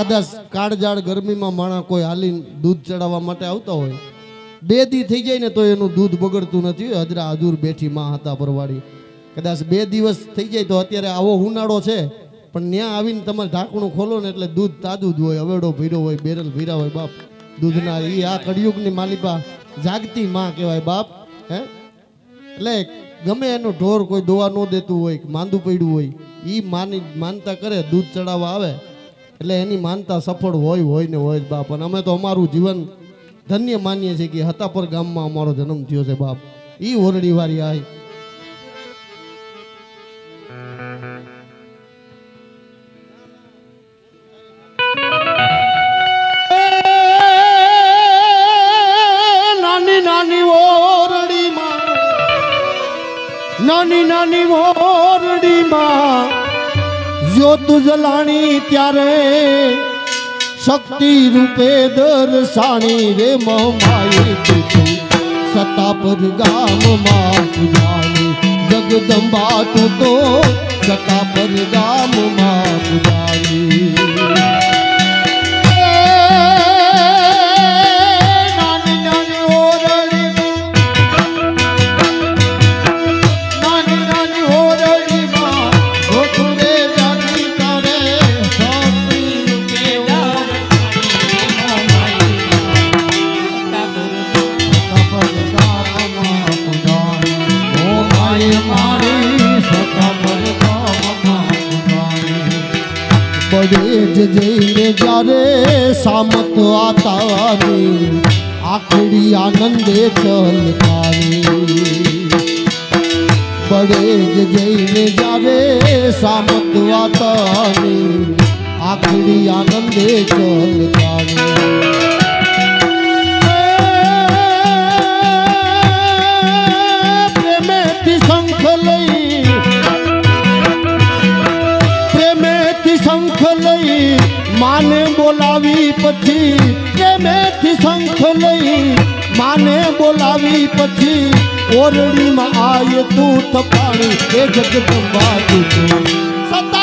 કદાચ કાળજાળ ગરમીમાં માણસ કોઈ હાલી દૂધ ચડાવવા માટે આવતા હોય. બે દી થઈ જાય ને તો એનું દૂધ બગડતું નથી. હજરા હજુર બેઠી માં હતા પરવાડી કદાચ બે દિવસ થઈ જાય તો અત્યારે આવો ઉનાળો છે. પણ ત્યાં આવીને તમારે ઢાંકણું ખોલો ને એટલે દૂધ તાજું જ હોય, અવેડો ભીરો હોય, બેરલ ભીરા હોય બાપ. દૂધના એ આ કળિયુગની માલિપા જાગતી માં કહેવાય બાપ, હે? એટલે ગમે એનો ઢોર કોઈ દોવા ન દેતું હોય માંદું પડ્યું હોય એ માની માનતા કરે, દૂધ ચડાવવા આવે. એટલે એની માનતા સફળ હોય હોય ને હોય બાપ. અને અમે તો અમારું જીવન ધન્ય માનીએ છીએ કે હતાપર ગામમાં અમારો જન્મ થયો છે બાપ. ઈ ઓરડી વાળી નાની નાની નાની ઓરડીમાં જ્યોત જલાણી ત્યારે શક્તિ રૂપે દર્શાણી રે મમાઈ તું સતા પર ગામમાં પૂજાણી જગદંબા તું તો સતા પર ગામમાં પૂજાણી. બડે જ જઈને જ્યારે સામત આતાની આખડી આનંદે ચલકારી બડે જ જઈને જ્યારે સામત આતાની આખડી આનંદે ચલકાની શંખ લઈ માને બોલાવી પછી પ્રેમેથી શંખ લઈ માને બોલાવી પછી ઓરડીમાં આય તું તપાણી. એ જગદંબા સતા